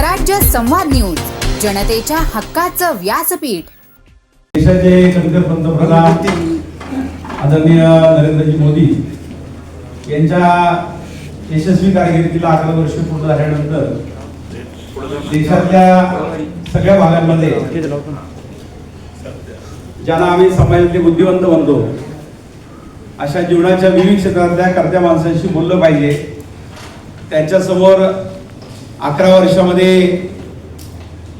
स्वराज्य संवाद न्यूज जनतेच्या हक्काचं व्यासपीठ. देशाचे नंतर पंतप्रधान आदरणीय नरेंद्रजी मोदी यांच्या यशस्वी कारकिर्दीला अकरा वर्ष पूर्ण झाल्यानंतर देशातल्या सगळ्या भागांमध्ये ज्यांना आम्ही समाजातले बुद्धिवंत म्हणतो अशा जीवनाच्या विविध क्षेत्रातल्या कर्त्या माणसांशी बोललं पाहिजे. त्यांच्यासमोर अकरा वर्षामध्ये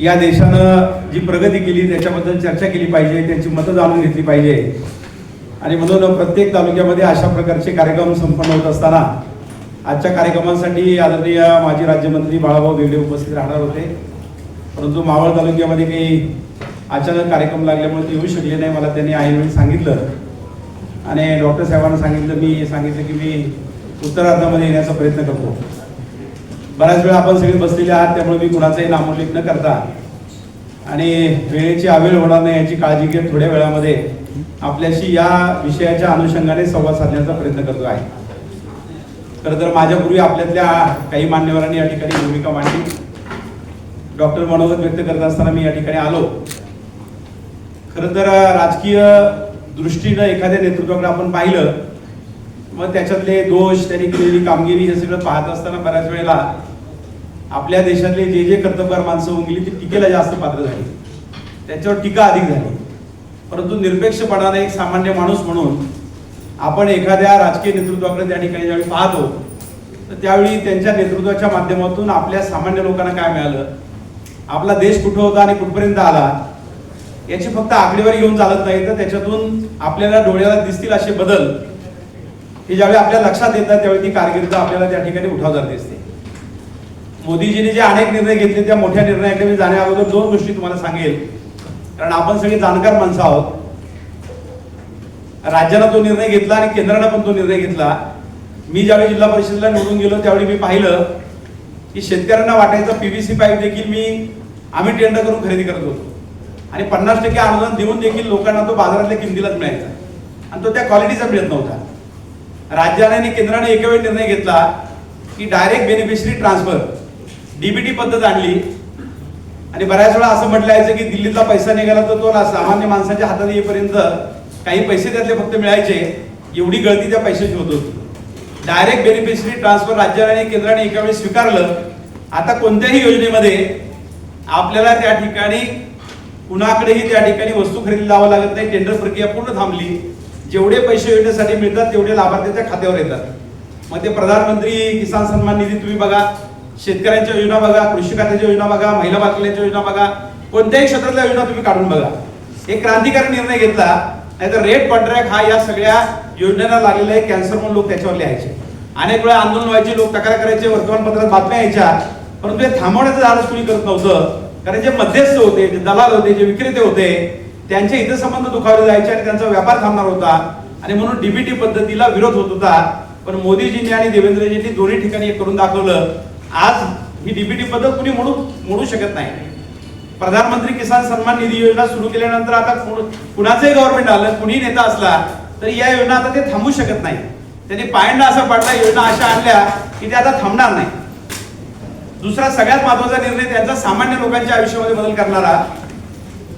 या देशानं जी प्रगती केली त्याच्याबद्दल चर्चा केली पाहिजे त्यांची मतं जाणून घेतली पाहिजे. आणि म्हणून प्रत्येक तालुक्यामध्ये अशा प्रकारचे कार्यक्रम संपन्न होत असताना आजच्या कार्यक्रमांसाठी आदरणीय माजी राज्यमंत्री बाळाभाऊ बेगडे उपस्थित राहणार होते. परंतु मावळ तालुक्यामध्ये काही अचानक कार्यक्रम लागल्यामुळे ते येऊ शकले नाही मला त्यांनी आईवेळी सांगितलं. आणि डॉक्टर साहेबांना सांगितलं मी सांगितलं की मी उत्तरार्धामध्ये येण्याचा प्रयत्न करतो. बऱ्याच वेळा आपण सगळे बसलेले आहात त्यामुळे मी कुणाचाही नामोल्लेख न करता आणि वेळेची आवेळ होणार नाही याची काळजी घेत थोड्या वेळामध्ये आपल्याशी या विषयाच्या अनुषंगाने संवाद साधण्याचा प्रयत्न करतो आहे. खरं तर माझ्यापूर्वी आपल्यातल्या काही मान्यवरांनी या ठिकाणी भूमिका मांडली. डॉक्टर मनोगत व्यक्त करत असताना मी या ठिकाणी आलो. खरं तर राजकीय दृष्टीनं एखाद्या नेतृत्वाकडे आपण पाहिलं मग त्याच्यातले दोष त्यांनी केलेली कामगिरी हे सगळं पाहत असताना बऱ्याच वेळेला आपल्या देशातले जे जे कर्तबगार माणसं होऊन गेली ती टीकेला जास्त पात्र झाली. त्याच्यावर टीका अधिक झाली. परंतु निरपेक्षपणाने एक सामान्य माणूस म्हणून आपण एखाद्या राजकीय नेतृत्वाकडे त्या ठिकाणी ज्यावेळी पाहतो तर त्यावेळी त्यांच्या नेतृत्वाच्या माध्यमातून आपल्या सामान्य लोकांना काय मिळालं? आपला देश कुठं होता आणि कुठपर्यंत आला? याची फक्त आकडेवारी घेऊन चालत नाही तर त्याच्यातून आपल्याला डोळ्याला दिसतील असे बदल हे ज्यावेळी आपल्या लक्षात येतात त्यावेळी ती कारकीर्द आपल्याला त्या ठिकाणी उठावदार दिसते. मोदीजींनी जे अनेक निर्णय घेतले त्या मोठ्या निर्णयाकडे मी जाण्या अगोदर दोन गोष्टी तुम्हाला सांगेल. कारण आपण सगळे जाणकार माणसं आहोत. राज्यानं तो निर्णय घेतला आणि केंद्रानं पण तो निर्णय घेतला. मी ज्यावेळी जिल्हा परिषदेला निवडून गेलो त्यावेळी मी पाहिलं की शेतकऱ्यांना वाटायचं पीव्हीसी पाईप देखील मी आम्ही टेंडर करून खरेदी करत होतो. आणि पन्नास टक्के अनुदान देऊन देखील लोकांना तो बाजारातल्या किमतीलाच मिळायचा. आणि तो त्या क्वालिटीचा मिळत नव्हता. राज्याने आणि केंद्राने एका वेळी निर्णय घेतला की डायरेक्ट बेनिफिशरी ट्रान्सफर डीबीटी पद्धत आणली. आणि बऱ्याच वेळा असं म्हटलं यायचं की दिल्लीतला पैसा निघाला तर तो सामान्य माणसाच्या हातात येईपर्यंत काही पैसे त्यातले फक्त मिळायचे. एवढी गळती त्या पैशाची होत होती. डायरेक्ट बेनिफिशरी ट्रान्सफर राज्याने आणि केंद्राने एका वेळी स्वीकारलं. आता कोणत्याही योजनेमध्ये आपल्याला त्या ठिकाणी कुणाकडेही त्या ठिकाणी वस्तू खरेदी लावावं लागत नाही. टेंडर प्रक्रिया पूर्ण थांबली. जेवढे पैसे योजनेसाठी मिळतात तेवढे लाभार्थ्याच्या खात्यावर येतात. मग ते प्रधानमंत्री किसान सन्मान निधी तुम्ही बघा. शेतकऱ्यांच्या योजना बघा कृषी खात्याच्या योजना बघा महिला बातम्यांच्या योजना बघा कोणत्याही क्षेत्रातल्या योजना तुम्ही काढून बघा. एक क्रांतिकारी निर्णय घेतला नाहीतर रेट कॉन्ट्रॅक्ट हा या सगळ्या योजनेला लागलेला आहे कॅन्सर म्हणून लोक त्याच्यावर लिहायचे अनेक वेळा आंदोलन व्हायचे लोक तक्रार करायचे वर्तमानपत्रात बातम्या यायच्या परंतु हे थांबवण्याचं धाडस कुणी करत नव्हतं. कारण जे मध्यस्थ होते जे दलाल होते जे विक्रेते होते त्यांचे हितसंबंध दुखावले जायचे आणि त्यांचा व्यापार थांबणार होता. आणि म्हणून डीबीटी पद्धतीला विरोध होत होता. पण मोदीजींनी आणि देवेंद्रजींनी दोन्ही ठिकाणी एक करून दाखवलं. आज ही डीबीटी पद्धत कुणी म्हणू म्हणू शकत नाही. प्रधानमंत्री किसान सन्मान निधी योजना सुरू केल्यानंतर आता कुणाचंही गव्हर्नमेंट आलं कुणी नेता असला तरी या योजना आता ते थांबू शकत नाही. त्यांनी पायंडा असा पडला योजना अशा आणल्या की ते आता थांबणार नाही. दुसरा सगळ्यात महत्त्वाचा निर्णय त्यांचा सामान्य लोकांच्या आयुष्यामध्ये बदल करणारा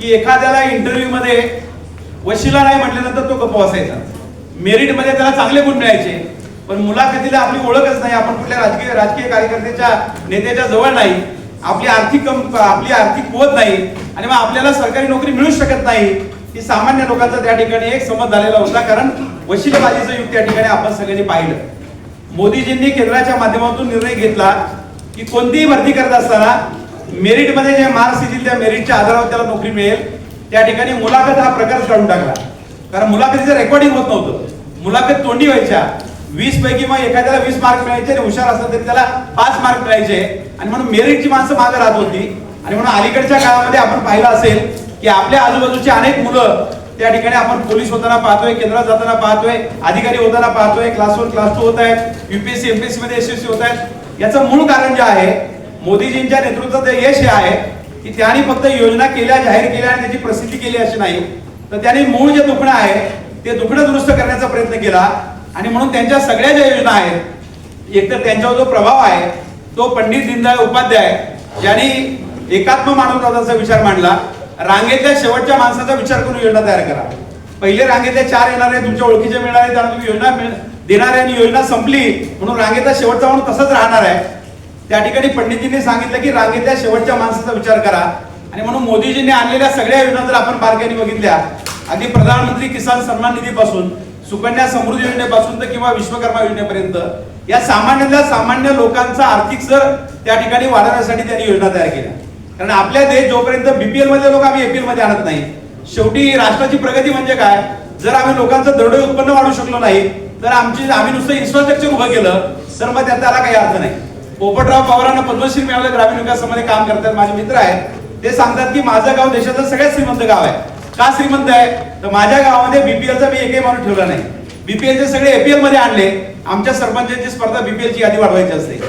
की एखाद्याला इंटरव्ह्यू मध्ये वशिला नाही म्हटल्यानंतर तो गप्प असायचा मेरिटमध्ये त्याला चांगले गुण मिळायचे. पण मुलाखतीला आपली ओळखच नाही आपण कुठल्या राजकीय राजकीय कार्यकर्त्याच्या नेत्याच्या जवळ नाही आपली आर्थिक आपली आर्थिक होत नाही आणि मग आपल्याला सरकारी नोकरी मिळू शकत नाही ही सामान्य लोकांचा त्या ठिकाणी एक समज झालेला होता कारण वशिलेबाजीचं युग त्या ठिकाणी आपण सगळ्यांनी पाहिलं. मोदीजींनी केंद्राच्या माध्यमातून निर्णय घेतला की कोणतीही भरती करत असताना मेरिटमध्ये जे मार्क्स येतील त्या मेरिटच्या आधारावर त्याला नोकरी मिळेल त्या ठिकाणी मुलाखत हा प्रकार काढून टाकला. कारण मुलाखतीचं रेकॉर्डिंग होत नव्हतं. मुलाखत तोंडी व्हायच्या. वीस पैकी मग एखाद्याला वीस मार्क मिळायचे आणि हुशार असला तरी त्याला पाच मार्क मिळायचे. आणि म्हणून मेरिटची माणसं मागे राहत होती. आणि म्हणून अलीकडच्या काळामध्ये आपण पाहिलं असेल की आपल्या आजूबाजूची अनेक मुलं त्या ठिकाणी आपण पोलीस होताना पाहतोय केंद्रात जाताना पाहतोय अधिकारी होताना पाहतोय क्लास वन क्लास टू होत आहेत युपीएससी एमपीएससी मध्ये यशस्वी होत आहेत. याचं मूळ कारण जे आहे मोदीजींच्या नेतृत्वात यश हे आहे की त्यांनी फक्त योजना केल्या जाहीर केल्या आणि त्याची प्रसिद्धी केली अशी नाही. तर त्यांनी मूळ जे दुखणं आहे ते दुखणं दुरुस्त करण्याचा प्रयत्न केला. आणि म्हणून त्यांच्या सगळ्या ज्या योजना आहेत एकतर त्यांच्यावर जो प्रभाव आहे तो पंडित दीनदयाळ उपाध्याय यांनी एकात्म मानवताचा विचार मांडला. रांगेतल्या शेवटच्या माणसाचा विचार करून योजना तयार करा. पहिले रांगेतले चार येणारे तुमच्या ओळखीचे मिळणारे त्यांना तुम्ही योजना मिळ- आहे आणि योजना संपली म्हणून रांगेतला शेवटचा म्हणून तसंच राहणार आहे. त्या ठिकाणी पंडितजींनी सांगितलं की रांगेतल्या शेवटच्या माणसाचा विचार करा. आणि म्हणून मोदीजींनी आणलेल्या सगळ्या योजना जर आपण बारकाईने बघितल्या अगदी प्रधानमंत्री किसान सन्मान निधीपासून सुकन्या समृद्धी योजनेपासून तर किंवा विश्वकर्मा योजनेपर्यंत या सामान्यातल्या सामान्य लोकांचा आर्थिक स्तर त्या ठिकाणी वाढवण्यासाठी त्यांनी योजना तयार केल्या. कारण आपल्या देश जोपर्यंत बीपीएल मधले लोक आम्ही एपीएलमध्ये आणत नाही शेवटी राष्ट्राची प्रगती म्हणजे काय? जर आम्ही लोकांचं दरडोई उत्पन्न वाढू शकलो नाही तर आमची आम्ही नुसतं इन्फ्रास्ट्रक्चर उभं केलं तर मग त्याला काही अर्थ नाही. पोपटराव पवारांना पद्मश्री मिळालं ग्रामीण विकासामध्ये काम करतात माझे मित्र आहेत. ते सांगतात की माझं गाव देशातलं सगळ्यात श्रीमंत गाव आहे. का श्रीमंत आहे? तर माझ्या गावामध्ये बीपीएलचा मी एकही माणूस ठेवला नाही. बीपीएलचे सगळे एपीएलमध्ये आणले. आमच्या सरपंचांची स्पर्धा बीपीएलची यादी वाढवायची असते.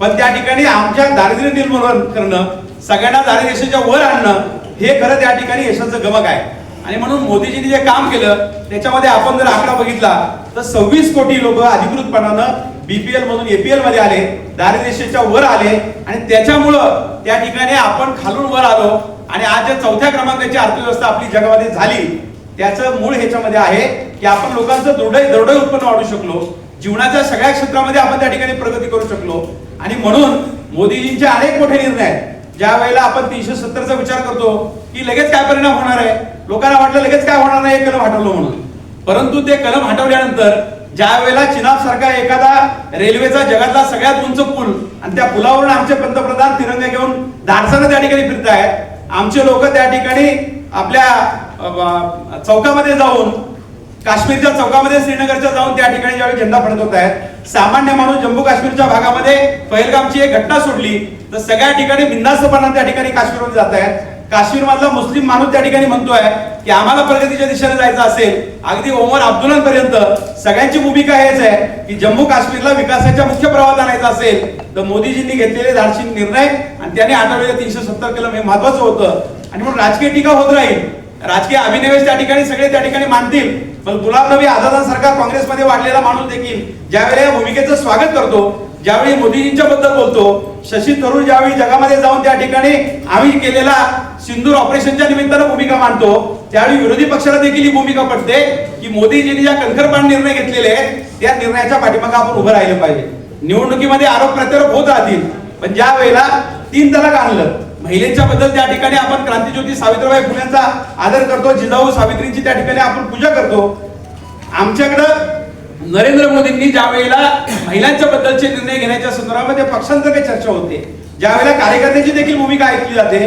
पण त्या ठिकाणी आमच्या दारिद्र्य निर्मूलन करणं सगळ्यांना दारिद्रेषेच्या वर आणणं हे खरं त्या ठिकाणी यशाचं गमक आहे. आणि म्हणून मोदीजींनी जे काम केलं त्याच्यामध्ये आपण जर आकडा बघितला तर सव्वीस कोटी लोक अधिकृतपणानं बीपीएल मधून एपीएलमध्ये आले दारिद्र्यशेच्या वर आले आणि त्याच्यामुळं त्या ठिकाणी आपण खालून वर आलो आणि आज ज्या चौथ्या क्रमांकाची अर्थव्यवस्था आपली जगामध्ये झाली त्याचं मूळ ह्याच्यामध्ये आहे की आपण लोकांचं दरडोई दरडोई उत्पन्न वाढू शकलो जीवनाच्या सगळ्या क्षेत्रामध्ये आपण त्या ठिकाणी प्रगती करू शकलो. आणि म्हणून मोदीजींचे अनेक मोठे निर्णय आहेत. ज्या वेळेला आपण तीनशे सत्तरचा विचार करतो की लगेच काय परिणाम होणार आहे? लोकांना वाटलं लगेच काय होणार नाही हे कलम हटवलं म्हणून. परंतु ते कलम हटवल्यानंतर ज्या वेळेला चिनाब सारखा एखादा रेल्वेचा जगातला सगळ्यात उंच पूल आणि त्या पुलावरून आमचे पंतप्रधान तिरंगा घेऊन धाडसानं त्या ठिकाणी फिरतायत आमचे लोक त्या ठिकाणी आपल्या चौकामध्ये जाऊन काश्मीरच्या चौकामध्ये श्रीनगरच्या जाऊन त्या ठिकाणी ज्यावेळी झेंडा फडकवत होत आहेत सामान्य माणूस जम्मू काश्मीरच्या भागामध्ये पहिलगामची एक घटना सोडली तर सगळ्या ठिकाणी बिंदास्तपणा त्या ठिकाणी काश्मीरमध्ये जात आहेत. काश्मीर मधला मुस्लिम माणूस त्या ठिकाणी म्हणतोय की आम्हाला प्रगतीच्या दिशेने जायचं असेल अगदी ओमर अब्दुलांपर्यंत सगळ्यांची भूमिका हेच आहे की जम्मू काश्मीरला विकासाच्या मुख्य प्रवाहात आणायचं असेल तर मोदीजींनी घेतलेले धाडशी निर्णय आणि त्यांनी आठवलेले तीनशे सत्तर कलम हे महत्वाचं होतं. आणि म्हणून राजकीय टीका होत राहील. राजकीय अभिनिवेश त्या ठिकाणी सगळे त्या ठिकाणी मानतील पण गुलाम नबी आझादांसारखा काँग्रेसमध्ये वाढलेला माणूस देखील ज्यावेळेला या भूमिकेचं स्वागत करतो ज्यावेळी मोदीजींच्या बद्दल बोलतो शशी थरूर ज्यावेळी जगामध्ये जाऊन त्या ठिकाणी आम्ही केलेला सिंदूर ऑपरेशनच्या निमित्तानं भूमिका मांडतो त्यावेळी विरोधी पक्षाला देखील ही भूमिका पडते की मोदीजींनी ज्या कणखरपण निर्णय घेतलेले आहेत त्या निर्णयाच्या पाठीमागे आपण उभं राहिलं पाहिजे. निवडणुकीमध्ये आरोप प्रत्यारोप होत राहतील पण ज्या वेळेला तीन तलाक आणलं महिलेच्या बद्दल त्या ठिकाणी आपण क्रांतीज्योती सावित्रीबाई फुलेंचा आदर करतो जिजाऊ सावित्रींची त्या ठिकाणी आपण पूजा करतो. आमच्याकडं नरेंद्र मोदींनी ज्या वेळेला महिलांच्या बद्दलचे निर्णय घेण्याच्या संदर्भामध्ये पक्षांतर्गत चर्चा होते ज्या वेळेला कार्यकर्त्यांची देखील भूमिका ऐकली जाते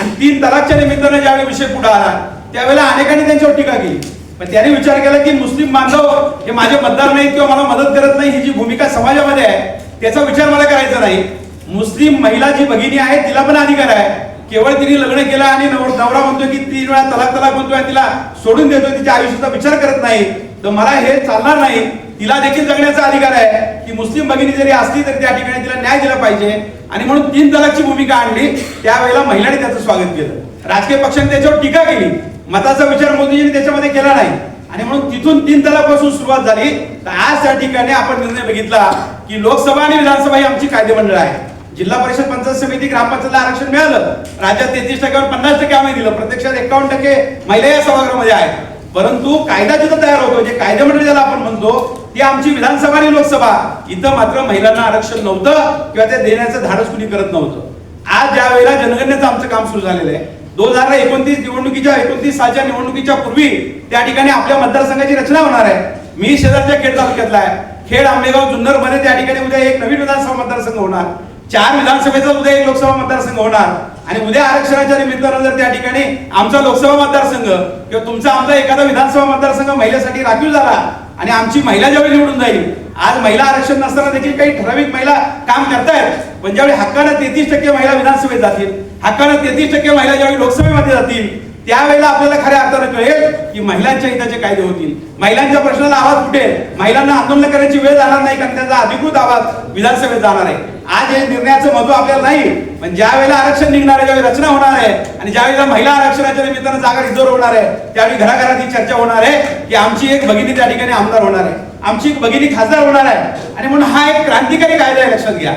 आणि तीन तलाकच्या निमित्तानं ज्यावेळी विषय पुढे आला त्यावेळेला अनेकांनी त्यांच्यावर टीका केली. पण त्याने विचार केला की मुस्लिम बांधव हे माझे मतदार नाहीत किंवा मला मदत करत नाही ही जी भूमिका समाजामध्ये आहे त्याचा विचार मला करायचा नाही. मुस्लिम महिला जी भगिनी आहे तिला पण अधिकार आहे. केवळ तिने लग्न केलं आणि नवरा म्हणतोय की तीन वेळा तलाक तलाक म्हणतोय तिला सोडून देतोय तिच्या आयुष्याचा विचार करत नाही. तर मला हे चालणार नाही. तिला देखील जगण्याचा अधिकार आहे. की मुस्लिम भगिनी जरी असली तरी त्या ठिकाणी तिला न्याय दिला पाहिजे. आणि म्हणून तीन तलाकची भूमिका आणली. त्यावेळेला महिलांनी त्याचं स्वागत केलं. राजकीय पक्षाने त्याच्यावर टीका केली. मताचा विचार मोदीजींनी त्याच्यामध्ये केला नाही. आणि म्हणून तिथून तीन तलापासून सुरुवात झाली. तर आज त्या ठिकाणी आपण निर्णय बघितला की लोकसभा आणि विधानसभा ही आमची कायदेमंडळ आहे. जिल्हा परिषद पंचायत समिती ग्रामपंचायतला आरक्षण मिळालं. राज्यात तेहतीस टक्क्यावर पन्नास टक्के आम्ही दिलं. प्रत्यक्षात एकावन्न टक्के महिला या सभागृहामध्ये आहेत. परंतु कायदा जिथं तयार होतो जे कायदेमंडळ ज्याला आपण म्हणतो ती आमची विधानसभा आणि लोकसभा. इथं मात्र महिलांना आरक्षण नव्हतं किंवा ते देण्याचं धाडस कुणी करत नव्हतं. आज ज्या वेळेला जनगणनेचं आमचं काम सुरू झालेलं आहे दोन हजार एकोणतीस निवडणुकीच्या एकोणतीस सालच्या निवडणुकीच्या पूर्वी त्या ठिकाणी आपल्या मतदारसंघाची रचना होणार आहे. मी शेजारच्या खेड तालुक्यातला आहे. खेड आंबेगाव जुन्नरमध्ये त्या ठिकाणी उद्या एक नवीन विधानसभा मतदारसंघ होणार. चार विधानसभेचा उद्या एक लोकसभा मतदारसंघ होणार. आणि उद्या आरक्षणाच्या निमित्तानं जर त्या ठिकाणी आमचा लोकसभा मतदारसंघ किंवा तुमचा आमचा एखादा विधानसभा मतदारसंघ महिलेसाठी राखीव झाला आणि आमची महिला ज्यावेळी निवडून जाईल आज महिला आरक्षण नसताना देखील काही ठराविक महिला काम करतायत. पण ज्यावेळी हक्कानं तेहतीस टक्के महिला विधानसभेत जातील हक्कानं तेहतीस टक्के महिला ज्यावेळी लोकसभेमध्ये जातील त्यावेळेला आपल्याला खऱ्या अर्थानं कळेल की महिलांच्या हिताचे कायदे होतील. महिलांच्या प्रश्नाला आवाज फुटेल. महिलांना आंदोलन करण्याची वेळ जाणार नाही कारण त्यांचा अधिकृत आवाज विधानसभेत जाणार आहे. आज हे निर्णयाचं महत्त्व आपल्याला नाही पण ज्या वेळेला आरक्षण निघणार आहे ज्यावेळी रचना होणार आहे आणि ज्या वेळेला महिला आरक्षणाच्या निमित्तानं जागा रिझर्व होणार आहे त्यावेळी घराघरात ही चर्चा होणार आहे की आमची एक भगिनी त्या ठिकाणी आमदार होणार आहे. आमची एक भगिनी खासदार होणार आहे. आणि म्हणून हा एक क्रांतिकारी कायदा आहे लक्षात घ्या.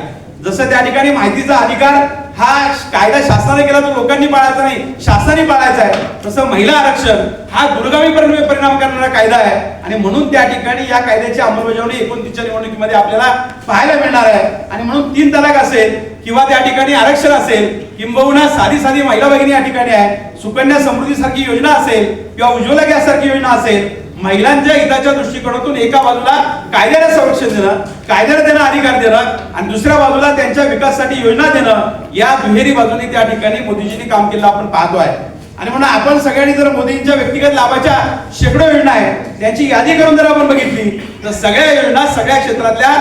जसं त्या ठिकाणी माहितीचा अधिकार हा कायदा शासनाने केला तो लोकांनी पाळायचा नाही शासनाने पाळायचा आहे. तसं महिला आरक्षण हा दुर्गामी परिणाम परिणाम करणारा कायदा आहे. आणि म्हणून त्या ठिकाणी या कायद्याची अंमलबजावणी एकोणतीसच्या निवडणुकीमध्ये आपल्याला पाहायला मिळणार आहे. आणि म्हणून तीन तलाक असेल किंवा त्या ठिकाणी आरक्षण असेल किंबहुना साधी साधी महिला भगिनी या ठिकाणी आहे सुकन्या समृद्धी सारखी योजना असेल किंवा उज्ज्वला गॅस सारखी योजना असेल महिलांच्या हिताच्या दृष्टिकोनातून एका बाजूला कायद्याला संरक्षण देणं कायद्याला त्यांना अधिकार देणं आणि दुसऱ्या बाजूला त्यांच्या विकासासाठी योजना देणं या दुहेरी बाजूने त्या ठिकाणी मोदीजींनी काम केलं आपण पाहतो आहे. आणि म्हणून आपण सगळ्यांनी जर मोदींच्या व्यक्तिगत लाभाच्या शेकडो योजना आहेत त्यांची यादी करून जर आपण बघितली तर सगळ्या योजना सगळ्या क्षेत्रातल्या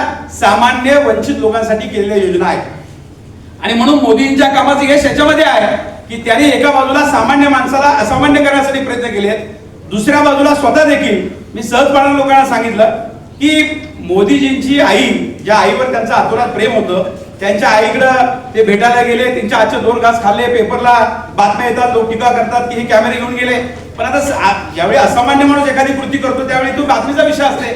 सामान्य वंचित लोकांसाठी केलेल्या योजना आहेत. आणि म्हणून मोदींच्या कामाचं यश याच्यामध्ये आहे की त्यांनी एका बाजूला सामान्य माणसाला असामान्य करण्यासाठी प्रयत्न केले दुसऱ्या बाजूला स्वतः देखील मी सहजपणे लोकांना सांगितलं की मोदीजींची आई ज्या आईवर त्यांचं आतुरात प्रेम होतं त्यांच्या आईकडं ते भेटायला गेले त्यांच्या आजचे दोन घास खाल्ले पेपरला बातम्या येतात लोक टीका करतात की हे कॅमेरे घेऊन गेले. पण आता ज्यावेळी असामान्य माणूस एखादी कृती करतो त्यावेळी तो बातमीचा विषय असते.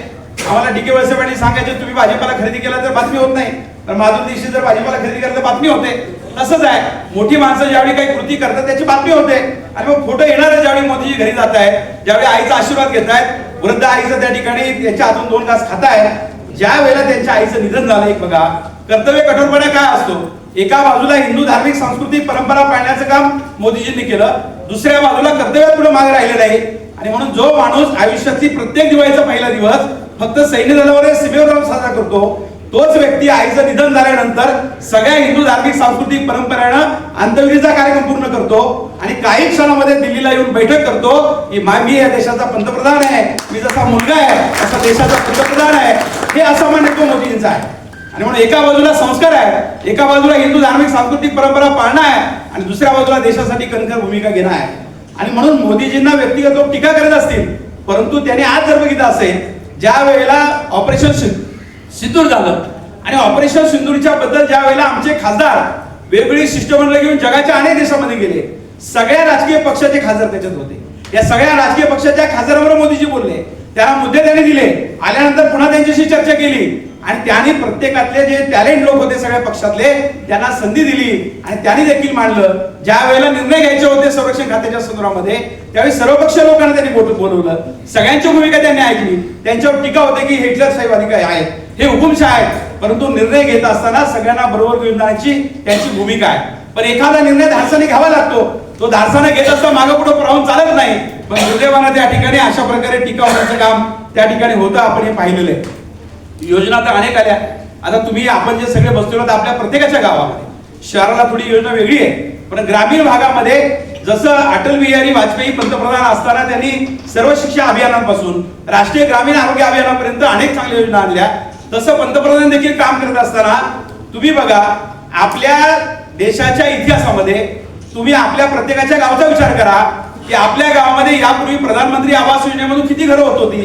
आम्हाला डी के वळसेपाणी सांगायचे तुम्ही भाजीपाला खरेदी केला तर बातमी होत नाही. तर माझून दिवशी जर भाजीपाला खरेदी केला तर बातमी होते. तसंच आहे. मोठी माणसं ज्यावेळी काही कृती करतात त्याची बातमी होते. आणि मग फोटो येणार आहे ज्यावेळी मोदीजी घरी जात आहे ज्यावेळी आईचा आशीर्वाद घेत आहेत वृद्ध आईचं त्या ठिकाणी त्याच्या हातून दोन तास खात आहे ज्या वेळेला त्यांच्या आईचं निधन झालं एक बघा कर्तव्य कठोरपणे काय असतो? एका बाजूला हिंदू धार्मिक सांस्कृतिक परंपरा पाळण्याचं काम मोदीजींनी केलं दुसऱ्या बाजूला कर्तव्यात पुढे मागे राहिले नाही. आणि म्हणून जो माणूस आयुष्याची प्रत्येक दिवाळीचा पहिला दिवस फक्त सैन्य दलावर सीमेवर जाऊन साजरा करतो. तोच व्यक्ती आईचं निधन झाल्यानंतर सगळ्या हिंदू धार्मिक सांस्कृतिक परंपरेनं अंत्यविधीचा कार्यक्रम पूर्ण करतो आणि काही क्षणामध्ये दिल्लीला येऊन बैठक करतो की मी या देशाचा पंतप्रधान आहे मी जसा मुलगा आहे तसा देशाचा पंतप्रधान आहे. हे असामान्यत्व मोदींचं आहे. आणि म्हणून एका बाजूला संस्कार आहे एका बाजूला हिंदू धार्मिक सांस्कृतिक परंपरा पाळणं आहे आणि दुसऱ्या बाजूला देशासाठी कणखर भूमिका घेणं आहे. आणि म्हणून मोदीजींना व्यक्तिगत लोक टीका करत असतील परंतु त्यांनी आज जर बघितलं असेल ज्या वेळेला ऑपरेशन सिंदूर झालं. आणि ऑपरेशन सिंदूरच्या बद्दल ज्या वेळेला आमचे खासदार वेगवेगळी शिष्टमंडळ घेऊन जगाच्या अनेक देशामध्ये गेले सगळ्या राजकीय पक्षाचे खासदार त्याच्यात होते. या सगळ्या राजकीय पक्षाच्या खासदारावर मोदीजी बोलले. त्याला मुद्दे त्यांनी दिले. आल्यानंतर पुन्हा त्यांच्याशी चर्चा केली. आणि त्यांनी प्रत्येकातले जे टॅलेंट लोक होते सगळ्या पक्षातले त्यांना संधी दिली. आणि त्यांनी देखील मांडलं. ज्या वेळेला निर्णय घ्यायचे होते संरक्षण खात्याच्या संदर्भामध्ये त्यावेळी सर्वपक्षीय लोकांना त्यांनी बोलवलं. सगळ्यांची भूमिका त्यांनी ऐकली. त्यांच्यावर टीका होते की हिटलर साहेब अधिकारी आहेत. हे हुकुमशाह आहेत. परंतु निर्णय घेत असताना सगळ्यांना बरोबर घेऊन जाण्याची त्यांची भूमिका आहे. पण एखादा निर्णय धाडसाने घ्यावा लागतो. तो धाडसाने घेत असता मागे पुढे राहून चालत नाही. पण दुर्दैवानं त्या ठिकाणी अशा प्रकारे टीका होण्याचं काम त्या ठिकाणी होतं आपण हे पाहिलेलं आहे. योजना तर अनेक आल्या. आता तुम्ही आपण जे सगळे बसलेलो आहोत आपल्या प्रत्येकाच्या गावामध्ये. शहराला थोडी योजना वेगळी आहे. पण ग्रामीण भागामध्ये जसं अटल बिहारी वाजपेयी पंतप्रधान असताना त्यांनी सर्व शिक्षा अभियानांपासून राष्ट्रीय ग्रामीण आरोग्य अभियानापर्यंत अनेक चांगल्या योजना आणल्या. तसं पंतप्रधान देखील काम करत असताना तुम्ही बघा आपल्या देशाच्या इतिहासामध्ये तुम्ही आपल्या प्रत्येकाच्या गावचा विचार करा की आपल्या गावामध्ये यापूर्वी प्रधानमंत्री आवास योजनेमधून किती घरं होत होती?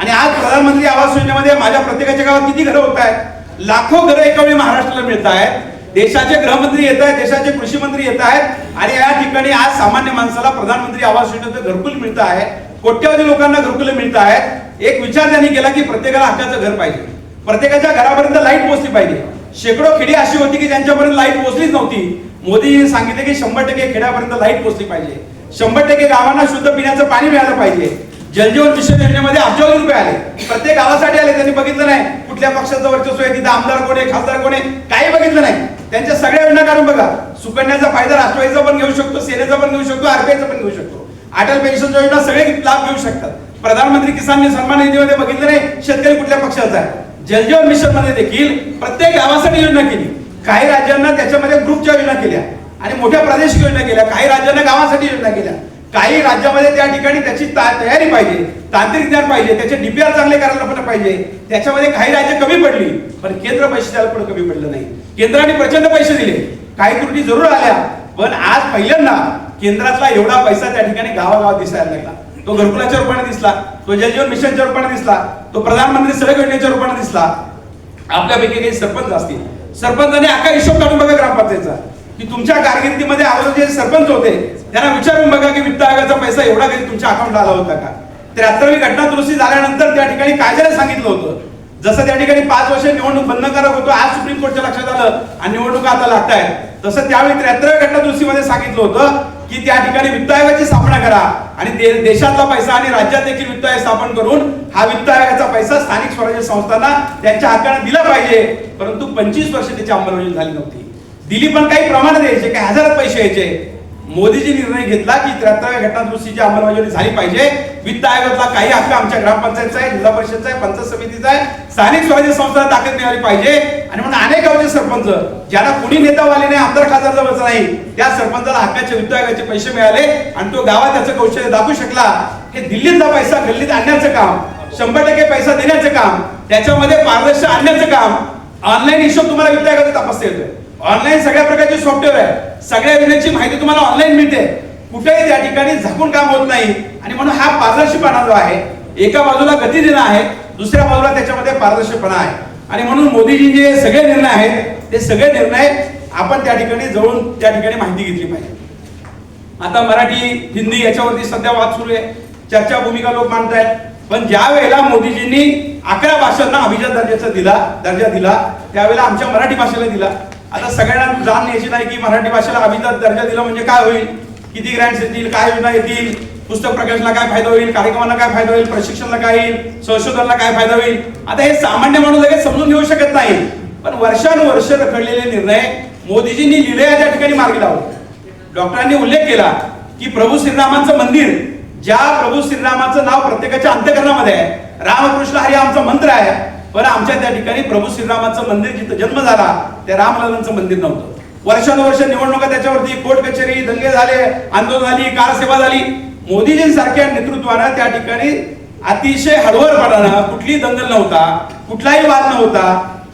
आणि आज प्रधानमंत्री आवास योजनेमध्ये माझ्या प्रत्येकाच्या गावात किती घरं होत आहेत? लाखो घरं एका वेळी महाराष्ट्राला मिळत आहेत. देशाचे गृहमंत्री येत आहेत देशाचे कृषी मंत्री येत आहेत. आणि या ठिकाणी आज सामान्य माणसाला प्रधानमंत्री आवास योजनेचं घरकुल मिळत आहे. कोट्यवधी लोकांना घरकुल मिळत आहेत. एक विचार त्यांनी केला की प्रत्येकाला हक्काचं घर पाहिजे. प्रत्येकाच्या घरापर्यंत लाइट पोहोचली पाहिजे. शेकडो खेडी अशी होती की ज्यांच्यापर्यंत लाइट पोहोचलीच नव्हती. मोदीजींनी सांगितले की शंभर टक्के खेड्यापर्यंत लाइट पोहोचली पाहिजे. शंभर टक्के गावांना शुद्ध पिण्याचं पाणी मिळालं पाहिजे. जलजीवन मिशन योजनेमध्ये अब्जावधी रुपये आले. प्रत्येक गावासाठी आले. त्यांनी बघितलं नाही. कुठल्या पक्षाचं वर्चस्व आहे? तिथं आमदार कोण आहे? खासदार कोण आहे? काही बघितलं नाही. त्यांच्या सगळ्या योजना काढून बघा. सुकन्याचा फायदा राष्ट्रवादीचा पण घेऊ शकतो सेनेचा पण घेऊ शकतो आरबीआयचा पण घेऊ शकतो. अटल पेन्शन योजना सगळे लाभ घेऊ शकतात. प्रधानमंत्री किसान सन्मान निधीमध्ये बघितलं नाही. शेतकरी कुठल्या पक्षाचा आहे? जलजीवन मिशनमध्ये देखील प्रत्येक गावासाठी योजना केली. काही राज्यांना त्याच्यामध्ये ग्रुपच्या योजना केल्या. आणि मोठ्या प्रादेशिक योजना केल्या. काही राज्यांना गावासाठी योजना केल्या. काही राज्यामध्ये त्या ठिकाणी त्याची तयारी पाहिजे. तांत्रिक ज्ञान पाहिजे. त्याचे डीपीआर चांगले करायला पण पाहिजे. त्याच्यामध्ये काही राज्य कमी पडली पण केंद्र पैसे द्यायला पण कमी पडलं नाही. केंद्राने प्रचंड पैसे दिले. काही त्रुटी जरूर आल्या पण आज पहिल्यांदा केंद्रातला एवढा पैसा त्या ठिकाणी गावागावात दिसायला लागला. तो घरकुलाच्या रूपाने दिसला. तो जलजीवन मिशनच्या रूपाने दिसला तो प्रधानमंत्री सडक योजनेच्या रूपाने दिसला. आपल्यापैकी काही सरपंच असतील. सरपंचाने अख्खा हिशोब काढून बघा ग्रामपंचायतचा. की तुमच्या कारकिर्दीमध्ये अगोदर जे सरपंच होते त्यांना विचारून बघा की वित्त आयोगाचा पैसा एवढा कधी तुमच्या अकाउंटला आला होता का? त्र्याहत्तरवी घटना दुरुस्ती झाल्यानंतर त्या ठिकाणी कायद्याला सांगितलं होतं. जसं त्या ठिकाणी पाच वर्ष निवडणूक बंधनकारक होतो आज सुप्रीम कोर्टच्या लक्षात आलं आणि निवडणुका आता लागत आहेत तसं त्यावेळी त्र्याहत्तरव्या घटना दुरुस्तीमध्ये सांगितलं होतं. की त्या ठिकाणी वित्त आयोगाची स्थापना करा. आणि देशातला पैसा आणि राज्यात देखील वित्त आयोग स्थापन करून हा वित्त आयोगाचा पैसा स्थानिक स्वराज्य संस्थांना त्यांच्या हाताने दिला पाहिजे. परंतु पंचवीस वर्ष त्याची अंमलबजावणी झाली नव्हती. दिली पण काही प्रमाणात यायचे काही हजारात पैसे यायचे. मोदीजी निर्णय घेतला की त्र्याहत्तराव्या घटना दुरुस्तीची अंमलबजावणी झाली पाहिजे. वित्त आयोगातला काही हक्क आमच्या ग्रामपंचायतचा आहे जिल्हा परिषदचा आहे पंचायत समितीचा आहे. स्थानिक स्वराज्य संस्थेला ताकद मिळाली पाहिजे. आणि म्हणून अनेक गावचे सरपंच ज्याला कुणी नेता वाले नाही आमदार खासदार जवळचा नाही त्या सरपंचाला हक्काचे वित्त आयोगाचे पैसे मिळाले. आणि तो गावात त्याचं कौशल्य दाखवू शकला. हे दिल्लीतला पैसा गल्लीत आणण्याचं काम शंभर टक्के पैसा देण्याचं काम त्याच्यामध्ये पारदर्शक आणण्याचं काम ऑनलाईन हिशोब तुम्हाला वित्त आयोगाचा तपासता येतोय. ऑनलाईन सगळ्या प्रकारचे सॉफ्टवेअर आहे सगळ्या विषयाची माहिती तुम्हाला ऑनलाईन मिळते. कुठेही त्या ठिकाणी झाकून काम होत नाही. आणि म्हणून हा पारदर्शीपणा जो आहे एका बाजूला गती देणं आहे दुसऱ्या बाजूला त्याच्यामध्ये पारदर्शकपणा आहे. आणि म्हणून मोदीजी जे सगळे निर्णय आहेत ते सगळे निर्णय आपण त्या ठिकाणी जवळून त्या ठिकाणी माहिती घेतली पाहिजे. आता मराठी हिंदी याच्यावरती सध्या वाद सुरू आहे. चर्चा भूमिका लोक मांडतायत. पण ज्या वेळेला मोदीजींनी अकरा भाषांना अभिजात दर्जाचा दिला दर्जा दिला त्यावेळेला आमच्या मराठी भाषेला दिला. आता सगळ्यांना जाण यायची नाही की मराठी भाषेला अभिजात दर्जा दिला म्हणजे काय होईल? किती ग्रँट्स येतील? काय योजना येतील? पुस्तक प्रकाशनाला काय फायदा होईल? कार्यक्रमांना काय फायदा होईल? प्रशिक्षणाला काय येईल? संशोधनाला काय फायदा होईल? आता हे सामान्य माणूस लगेच समजून घेऊ शकत नाही. पण वर्षानुवर्ष रखडलेले निर्णय मोदीजींनी लिहिले त्या ठिकाणी मार्गी लावले. डॉक्टरांनी उल्लेख केला की प्रभू श्रीरामांचं मंदिर ज्या प्रभू श्रीरामाचं नाव प्रत्येकाच्या अंतकरणामध्ये आहे. रामकृष्ण हरी आमचा मंत्र आहे. पण आमच्या त्या ठिकाणी प्रभू श्रीरामाचं मंदिर जिथं जन्म झाला त्या रामलल्लांचं मंदिर नव्हतं. वर्षानुवर्ष निवडणुका त्याच्यावरती कोर्ट कचेरी दंगे झाले आंदोलन झाली कारसेवा झाली. मोदीजींसारख्या नेतृत्वानं त्या ठिकाणी अतिशय हळवरपणानं कुठली दंगल नव्हता कुठलाही वाद नव्हता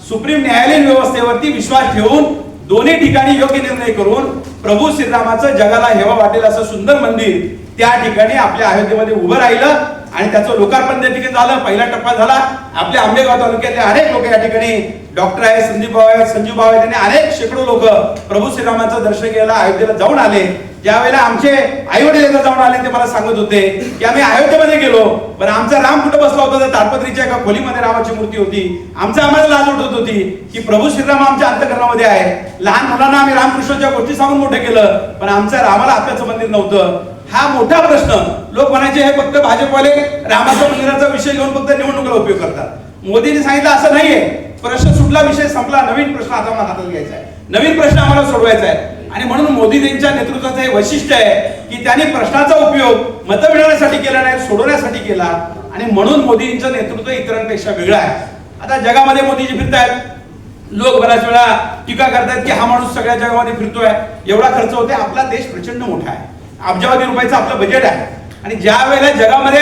सुप्रीम न्यायालयीन व्यवस्थेवरती विश्वास ठेवून दोन्ही ठिकाणी योग्य निर्णय करून प्रभू श्रीरामाचं जगाला हेवा वाटेल असं सुंदर मंदिर त्या ठिकाणी आपल्या अयोध्येमध्ये उभं राहिलं. आणि त्याचं लोकार्पण त्या ठिकाणी झालं. पहिला टप्पा झाला. आपल्या आंबेगाव तालुक्यातले अनेक लोक या ठिकाणी डॉक्टर आहे संदीप भाऊ आहे संजीव भाऊ आहे त्यांनी अनेक शेकडो लोक प्रभू श्रीरामाचं दर्शन घ्यायला अयोध्येला जाऊन आले. ज्यावेळेला आमचे आई एकदा जाऊन आले ते मला सांगत होते की आम्ही अयोध्येमध्ये गेलो. पण आमचा राम कुठं बसला होता? तर ताडपत्रीच्या एका खोलीमध्ये रामाची मूर्ती होती. आमचा आम्हाला लाज उठत होती की प्रभू श्रीराम आमच्या अंतकरणामध्ये आहे. लहान मुलांना आम्ही रामकृष्णाच्या गोष्टी सांगून मोठं केलं. पण आमच्या रामाला हक्काचं मंदिर नव्हतं. हा मोठा प्रश्न. लोक म्हणायचे हे फक्त भाजपवाले रामाच्या मंदिराचा विषय घेऊन फक्त निवडणुकीला उपयोग करतात. मोदींनी सांगितलं असं नाहीये. प्रश्न सुटला विषय संपला नवीन प्रश्न आता आम्हाला हातात घ्यायचा आहे. नवीन प्रश्न आम्हाला सोडवायचा आहे. आणि म्हणून मोदीजींच्या नेतृत्वाचं हे वैशिष्ट्य आहे की त्यांनी प्रश्नाचा उपयोग मतं मिळवण्यासाठी केला नाही सोडवण्यासाठी केला. आणि म्हणून मोदींचं नेतृत्व इतरांपेक्षा वेगळं आहे. आता जगामध्ये मोदीजी फिरतायत. लोक बऱ्याच वेळा टीका करतायत की हा माणूस सगळ्या जगामध्ये फिरतोय. एवढा खर्च होते आपला देश प्रचंड मोठा आहे. अब्जावधी रुपयाचं आपलं बजेट आहे. आणि ज्या वेळेला जगामध्ये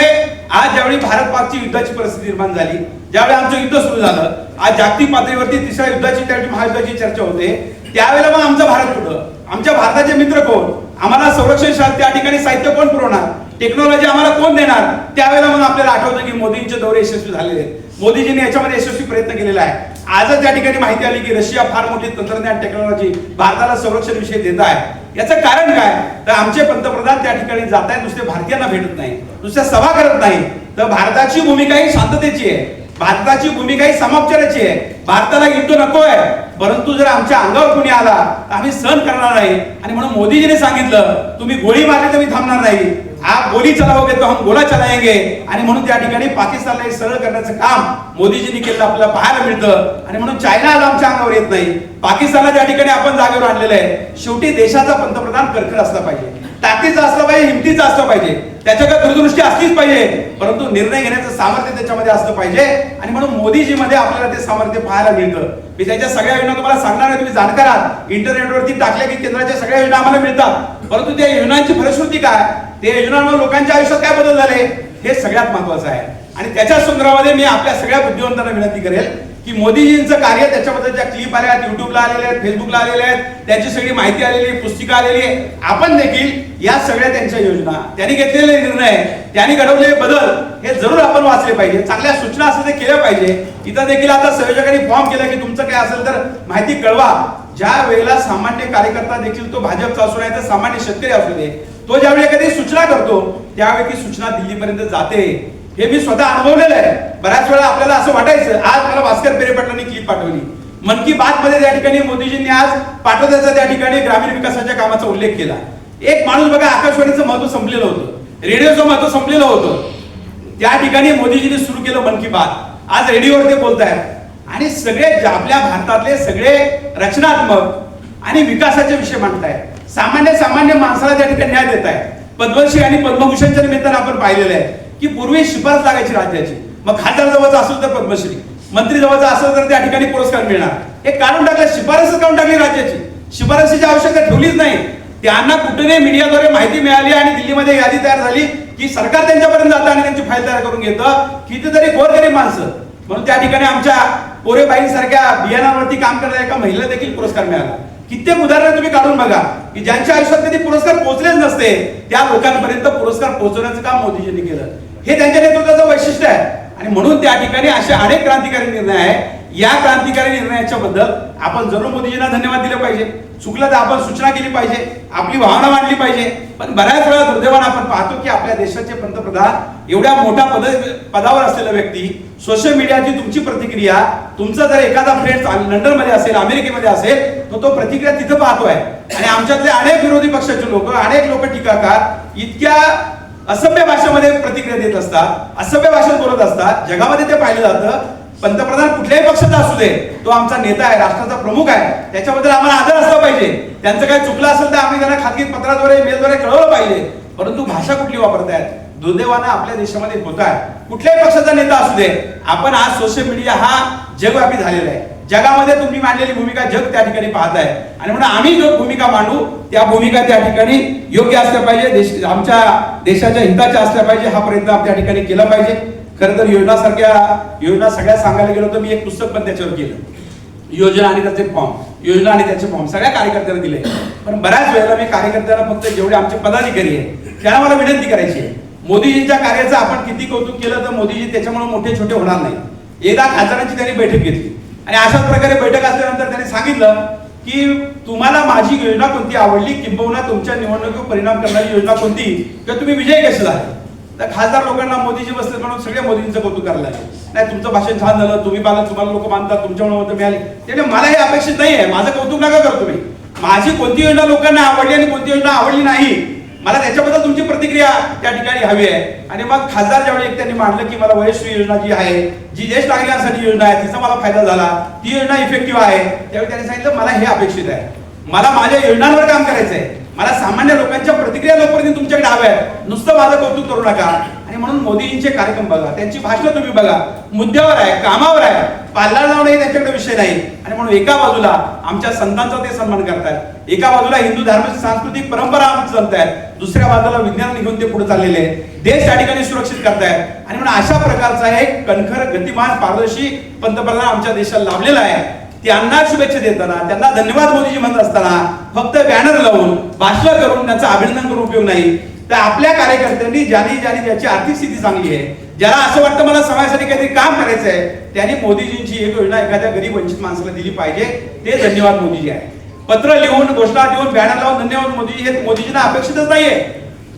आज ज्यावेळी भारत पाकची युद्धाची परिस्थिती निर्माण झाली ज्यावेळी आमचं युद्ध सुरू झालं आज जागतिक पातळीवरती तिसऱ्या युद्धाची त्यावेळी महायुद्धाची चर्चा होते त्यावेळेला मग आमचा भारत कुठं आमच्या भारताचे मित्र कोण? आम्हाला संरक्षण शा- त्या ठिकाणी साहित्य कोण पुरवणार? टेक्नॉलॉजी आम्हाला कोण देणार? त्यावेळेला मग आपल्याला आठवतं की मोदींचे दौरे यशस्वी झालेले आहेत. मोदीजींनी याच्यामध्ये यशस्वी प्रयत्न केलेला आहे. आजच त्या ठिकाणी माहिती आली की रशिया फार मोठी तंत्रज्ञान टेक्नॉलॉजी भारताला संरक्षण विषय देत आहे. याचं कारण काय? तर आमचे पंतप्रधान त्या ठिकाणी जात आहेत नुसते भारतीयांना भेटत नाही नुसत्या सभा करत नाही तर भारताची भूमिका ही शांततेची आहे. भारताची भूमिका ही समापचाराची आहे. भारताला युद्ध नको आहे परंतु जर आमच्या अंगावर कुणी आला तर आम्ही सहन करणार नाही. आणि म्हणून मोदीजीने सांगितलं तुम्ही गोळी मारली तर मी थांबणार नाही. आप गोली चलाओगे तो हम गोला चलाएंगे। आणि म्हणून त्या ठिकाणी पाकिस्तानला हे सरळ करण्याचं काम मोदीजींनी केलं आपल्याला पाहायला मिळतं. आणि म्हणून चायना आज आमच्या अंगावर येत नाही. पाकिस्तानला त्या ठिकाणी आपण जागेवर आणलेलं आहे. शेवटी देशाचा पंतप्रधान कर्कर असला पाहिजे. ताकदीचा असला पाहिजे हिमतीचा असलं पाहिजे. त्याच्याकडे दूरदृष्टी असलीच पाहिजे. परंतु निर्णय घेण्याचं सामर्थ्य त्याच्यामध्ये असलं पाहिजे. आणि म्हणून मोदीजी मध्ये आपल्याला ते सामर्थ्य पाहायला मिळतं. मी त्याच्या सगळ्या योजना तुम्हाला सांगणार आहे तुम्ही जाणकार आहात. इंटरनेटवरती टाकल्या की केंद्राच्या सगळ्या योजना आम्हाला मिळतात. परंतु त्या योजनांची फलश्रुती काय? ते योजनांमुळे लोकांच्या आयुष्यात काय बदल झाले हे सगळ्यात महत्वाचं आहे. आणि त्याच्या संदर्भामध्ये मी आपल्या सगळ्या बुद्धिवंतांना विनंती करेल की मोदीजींचं कार्य त्याच्याबद्दल ज्या क्लिप आल्या आहेत युट्यूबला आलेल्या आहेत फेसबुकला आलेल्या आहेत त्यांची सगळी माहिती आलेली आहे पुस्तिका आलेली आहे. आपण देखील या सगळ्या त्यांच्या योजना त्यांनी घेतलेले निर्णय त्यांनी घडवलेले बदल हे जरूर आपण वाचले पाहिजे. चांगल्या सूचना असं ते केल्या पाहिजे. इथं देखील आता संयोजकांनी फॉर्म केला की तुमचं काय असेल तर माहिती कळवा. ज्या वेळेला सामान्य कार्यकर्ता देखील तो भाजपचा असू नाही तर सामान्य शेतकरी असू दे. तो ज्यावेळी एखादी सूचना करतो त्यावेळी ती सूचना दिल्लीपर्यंत जाते. हे मी स्वतः अनुभवलेलं आहे. बऱ्याच वेळा आपल्याला असं वाटायचं आज मला भास्कर पेरेपाटलांनी क्लिप पाठवली. मन की बात मध्ये त्या ठिकाणी मोदीजींनी आज पाटोद्याचा त्या ठिकाणी ग्रामीण विकासाच्या कामाचा उल्लेख केला. एक माणूस बघा आकाशवाणीचं महत्त्व संपलेलं होतं. रेडिओचं महत्त्व संपलेलं होतं. त्या ठिकाणी मोदीजींनी सुरू केलं मन की बात. आज रेडिओवर ते बोलतायत. आणि सगळे आपल्या भारतातले सगळे रचनात्मक आणि विकासाचे विषय मांडतायत. सामान्य सामान्य माणसाला त्या ठिकाणी न्याय देत आहे पद्मश्री आणि पद्मभूषणच्या निमित्तानं आपण पाहिलेलं आहे की पूर्वी शिफारस लागायची राज्याची. मग खासदार जवळचा असेल तर पद्मश्री मंत्री जवळचा असेल तर त्या ठिकाणी पुरस्कार मिळणार. हे काढून टाकलं शिफारसच काढून टाकली राज्याची. शिफारसीची आवश्यकता ठेवलीच नाही. त्यांना कुठेही मीडियाद्वारे माहिती मिळाली आणि दिल्लीमध्ये यादी तयार झाली की सरकार त्यांच्यापर्यंत जातं आणि त्यांची फाईल तयार करून घेतं. कितीतरी गोरगरीब माणसं. म्हणून त्या ठिकाणी आमच्या पोरेबाईंसारख्या बियाणांवरती काम करणाऱ्या एका महिला देखील पुरस्कार मिळाला. कित्येक उदाहरणं तुम्ही काढून बघा की ज्यांच्या आयुष्यात कधी पुरस्कार पोहोचलेच नसते त्या लोकांपर्यंत पुरस्कार पोहोचवण्याचं काम मोदीजींनी केलं. हे त्यांच्या नेतृत्वाचं वैशिष्ट्य आहे. आणि म्हणून त्या ठिकाणी असे अनेक क्रांतिकारी निर्णय आहे. या क्रांतिकारी निर्णयाच्या बद्दल आपण जरूर मोदीजींना धन्यवाद दिले पाहिजे. चुकलं तर आपण सूचना केली पाहिजे. आपली भावना मांडली पाहिजे. पण बऱ्याच वेळा दुर्दैवानं आपण पाहतो की आपल्या देशाचे पंतप्रधान एवढ्या मोठ्या पद पदावर असलेला व्यक्ती सोशल मीडियाची तुमची प्रतिक्रिया तुमचा जर एखादा फ्रेंड लंडनमध्ये असेल अमेरिकेमध्ये असेल तर तो प्रतिक्रिया तिथं पाहतोय. आणि आमच्यातले अनेक विरोधी पक्षाचे लोक अनेक लोक टीकाकार इतक्या असभ्य भाषेमध्ये प्रतिक्रिया देत असतात असभ्य भाषेत बोलत असतात. जगामध्ये ते पाहिलं जातं. पंतप्रधान कुठल्याही पक्षाचा असू दे तो आमचा नेता आहे राष्ट्राचा प्रमुख आहे. त्याच्याबद्दल आम्हाला आदर असला पाहिजे. त्यांचं काही चुकलं असेल तर आम्ही त्यांना खाजगी पत्राद्वारे मेलद्वारे कळवलं पाहिजे. परंतु भाषा कुठली वापरतायत? दुर्दैवानं आपल्या देशामध्ये होत आहे कुठल्याही पक्षाचा नेता असू दे आपण आज सोशल मीडिया हा जगव्यापी झालेला आहे. जगामध्ये तुम्ही मांडलेली भूमिका जग त्या ठिकाणी पाहत आहे आणि म्हणून आम्ही जो भूमिका मांडू त्या भूमिका त्या ठिकाणी योग्य असल्या पाहिजे. देश आमच्या देशाच्या हिताच्या असल्या पाहिजे. हा प्रयत्न त्या ठिकाणी केला पाहिजे. खरं तर योजनासारख्या योजना सगळ्या सांगायला गेलो तर मी एक पुस्तक पण त्याच्यावर केलं. योजना आणि त्याचे फॉर्म योजना आणि त्याचे फॉर्म सगळ्या कार्यकर्त्यांना दिले. पण बऱ्याच वेळेला मी कार्यकर्त्यांना फक्त जेवढे आमचे पदाधिकारी आहे त्यांना मला विनंती करायची आहे. मोदीजींच्या कार्याचं आपण किती कौतुक केलं तर मोदीजी त्याच्यामुळे मोठे छोटे होणार नाही. एकदा खासदारांची त्यांनी बैठक घेतली. आणि अशाच प्रकारे बैठक असल्यानंतर त्यांनी सांगितलं की तुम्हाला माझी योजना कोणती आवडली? किंबहुना तुमच्या निवडणुकीवर परिणाम करणारी योजना कोणती? किंवा तुम्ही विजय कसे झाले तर खासदार लोकांना मोदीजी बसले म्हणून सगळे मोदींचं कौतुक करायला आहे नाही तुमचं भाषण छान झालं तुम्ही मला तुम्हाला लोक मानतात तुमच्यामुळे मतं मिळाली. त्यामुळे मला हे अपेक्षित नाही आहे माझं कौतुक नका करू तुम्ही. माझी कोणती योजना लोकांना आवडली आणि कोणती योजना आवडली नाही मला त्याच्याबद्दल तुमची प्रतिक्रिया त्या ठिकाणी हवी आहे. आणि मग खासदार ज्यावेळी एक त्यांनी मांडलं की मला वयश्री योजना जी आहे जी ज्येष्ठ नागरिकांसाठी योजना आहे तिचा मला फायदा झाला ती योजना इफेक्टिव्ह आहे त्यावेळी त्यांनी सांगितलं मला हे अपेक्षित आहे. मला माझ्या योजनांवर काम करायचं आहे मला सामान्य लोकांच्या प्रतिक्रिया लोकप्रतिनिधी तुमच्याकडे हव्या आहेत नुसतं माझं कौतुक करू नका. आणि म्हणून मोदीजींचे कार्यक्रम बघा त्यांची भाषणं तुम्ही बघा. मुद्द्यावर आहे कामावर आहे. पाल्ला लावणे त्यांच्याकडे विषय नाही. आणि म्हणून एका बाजूला आमच्या संतांचा ते सन्मान करतायत. एका बाजूला हिंदू धार्मिक सांस्कृतिक परंपरा जमतायत. दुसऱ्या बाजूला विज्ञान निघून ते पुढे चाललेले आहेत. देश त्या ठिकाणी सुरक्षित करतायत. आणि म्हणून अशा प्रकारचा एक कणखर गतिमान पारदर्शी पंतप्रधान आमच्या देशाला लाभलेला आहे. त्यांना शुभेच्छा देताना त्यांना धन्यवाद मोदीजी म्हणत असताना फक्त बॅनर लावून भाषण करून त्यांचा अभिनंदन करून उपयोग नाही. तर आपल्या कार्यकर्त्यांनी ज्यांनी ज्यांनी ज्याची आर्थिक स्थिती चांगली आहे ज्याला असं वाटतं मला समाजासाठी काहीतरी काम करायचं आहे त्यांनी मोदीजींची एक योजना एखाद्या गरीब वंचित माणसाला दिली पाहिजे. ते धन्यवाद मोदीजी आहे पत्र लिहून घोषणा देऊन बॅनर लावून धन्यवाद मोदी हे मोदीजींना अपेक्षितच नाहीये.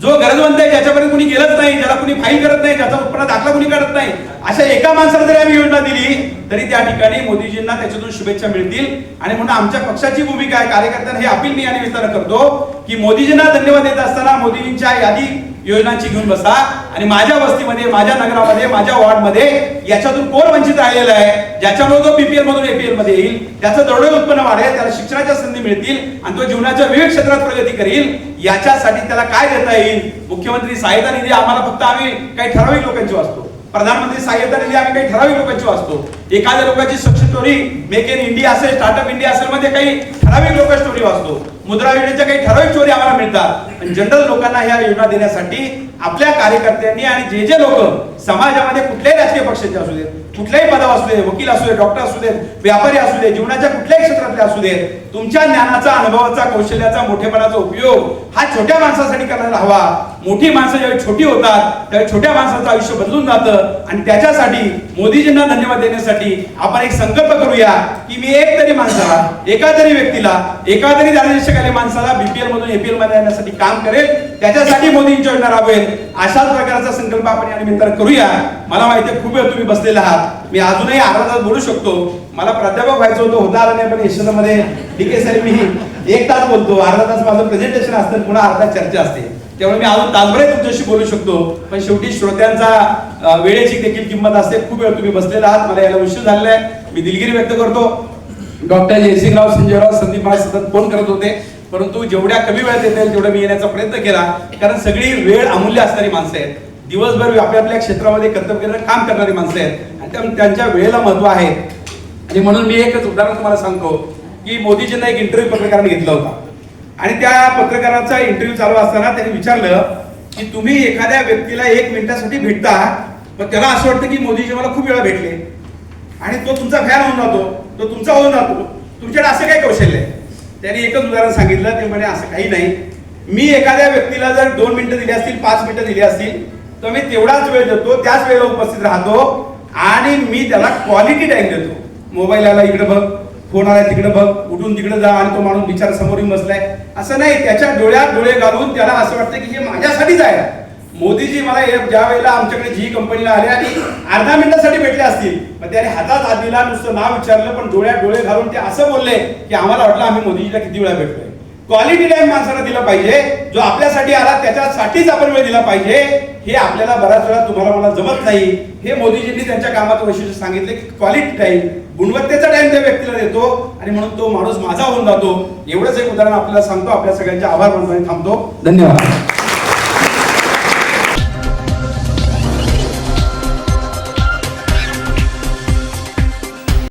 जो गरजवंत आहे ज्याच्यापर्यंत कुणी गेलंच नाही ज्याला कुणी फाईल करत नाही ज्याचा उत्पन्न दाखला कुणी काढत नाही अशा एका माणसाला जरी आम्ही योजना दिली तरी त्या ठिकाणी मोदीजींना त्याच्यातून शुभेच्छा मिळतील. आणि म्हणून आमच्या पक्षाची भूमिका आहे कार्यकर्त्यांना हे अपील मी आणि विस्तार करतो की मोदीजींना धन्यवाद देत असताना मोदीजींच्या यादी योजनांची घेऊन बसा आणि माझ्या वस्तीमध्ये माझ्या नगरामध्ये माझ्या वॉर्डमध्ये याच्यातून कोण वंचित राहिलेला आहे? ज्याच्यामुळे तो बीपीएल मधून एपीएलमध्ये येईल त्याचं दरडोई उत्पन्न वाढेल त्याला शिक्षणाच्या संधी मिळतील आणि तो जीवनाच्या विविध क्षेत्रात प्रगती करेल याच्यासाठी त्याला काय देता येईल? मुख्यमंत्री सहायता निधी आम्हाला फक्त आम्ही काही ठराविक लोकांची वाचतो. प्रधानमंत्री सहाय्यता निधी आम्ही काही ठराविक लोकांची वाचतो. एखाद्या लोकांची success story make in India असेल स्टार्टअप इंडिया असेल मध्ये काही ठराविक लोक स्टोरी वाचतो. मुद्रा योजनेच्या काही ठराविक स्टोरी आम्हाला मिळतात. जनरल लोकांना ह्या योजना देण्यासाठी आपल्या कार्यकर्त्यांनी आणि जे जे लोक समाजामध्ये कुठल्याही राजकीय पक्षाचे असू देत कुठल्याही पदावर असू दे वकील असू दे डॉक्टर असू देत व्यापारी असू दे जीवनाच्या कुठल्याही क्षेत्रातले असू देत तुमच्या ज्ञानाचा अनुभवाचा कौशल्याचा मोठेपणाचा उपयोग हा छोट्या माणसासाठी करायला हवा. मोठी माणसं ज्यावेळी छोटी होतात त्यावेळी छोट्या माणसाचं आयुष्य बदलून जातं आणि त्याच्यासाठी मोदीजींना धन्यवाद देण्यासाठी करण्यासाठी आपण एक संकल्प करूया की मी एक तरी माणसाला एका तरी व्यक्तीला एका तरी दारिद्र्यशाखाली माणसाला बीपीएल मधून एपीएलमध्ये आणण्यासाठी काम करेल त्याच्यासाठी मोदींची योजना राबवेल. अशाच प्रकारचा संकल्प आपण या निमित्तानं करूया. मला माहिती खूप वेळ तुम्ही बसलेला आहात. मी अजूनही अर्धा तास बोलू शकतो. मला प्राध्यापक व्हायचं होतं होता आलं नाही पण हिशोबमध्ये ठीक आहे सर मी एक तास बोलतो. अर्धा तास माझं प्रेझेंटेशन असतं पुन्हा अर्धा चर्चा असते. त्यामुळे मी अजून तासभरही तुमच्याशी बोलू शकतो. पण शेवटी श्रोत्यांचा वेळेची देखील किंमत असते. खूप वेळ तुम्ही बसलेला आहात. मला याला उशीर झालेला आहे. मी दिलगिरी व्यक्त करतो. डॉक्टर जयसिंगराव संजयराव संदीप मला सतत फोन करत होते. परंतु जेवढ्या कमी वेळात येता येईल मी येण्याचा प्रयत्न केला. कारण सगळी वेळ अमूल्य असणारी माणसं आहेत. दिवसभर आपल्या आपल्या क्षेत्रामध्ये कर्तव्य केलं काम करणारी माणसं आहेत. आणि त्यामुळे त्यांच्या वेळेला महत्त्व आहे. आणि म्हणून मी एकच उदाहरण तुम्हाला सांगतो की मोदीजींना एक इंटरव्ह्यू पत्रकाराने घेतला होता. आणि त्या पत्रकाराचा इंटरव्ह्यू चालू असताना त्यांनी विचारलं की तुम्ही एखाद्या व्यक्तीला एक मिनिटासाठी भेटता पण त्याला असं वाटतं की मोदीजी मला खूप वेळा भेटले. आणि तो तुमचा फॅन होऊन जातो तो तुमचा होऊन जातो. तुमच्याकडे असं काय कौशल्य आहे? त्याने एकच उदाहरण सांगितलं ते म्हणे असं काही नाही. मी एखाद्या व्यक्तीला जर दोन मिनिटं दिली असतील पाच मिनिटं दिली असतील तर मी तेवढाच वेळ देतो त्याच वेळेला उपस्थित राहतो आणि मी त्याला क्वालिटी टाइम देतो. मोबाईल आला इकडे बघ. फोन आलाय तिकडे बघ उठून तिकडे जा आणि तो माणूस बिचारा समोर येऊन बसलाय. असं नाही त्याच्या डोळ्यात डोळे घालून त्याला असं वाटतं की हे माझ्यासाठीच आहे मोदीजी मला ज्या वेळेला आमच्याकडे जी कंपनीला आले आणि अर्धा मिनिटासाठी भेटले असतील पण त्याने हातात हात दिला नुसतं नाव विचारलं पण डोळ्यात डोळे घालून ते असं बोलले की आम्हाला वाटलं आम्ही मोदीजीला किती वेळा भेटलोय. क्वालिटी टाइम माणसाला दिला पाहिजे. जो आपल्यासाठी आला त्याच्यासाठीच आपण वेळ दिला पाहिजे. हे आपल्याला बऱ्याच वेळा तुम्हाला मला जमत नाही. हे मोदीजींनी त्यांच्या कामात वैशिष्ट्य सांगितले की क्वालिटी टाईम गुणवत्तेचा टाइम त्या व्यक्तीला देतो आणि म्हणून तो माणूस माझा होऊन जातो. एवढंच एक उदाहरण आपल्याला सांगतो. आपल्या सगळ्यांचे आभार मानतो आणि थांबतो. धन्यवाद.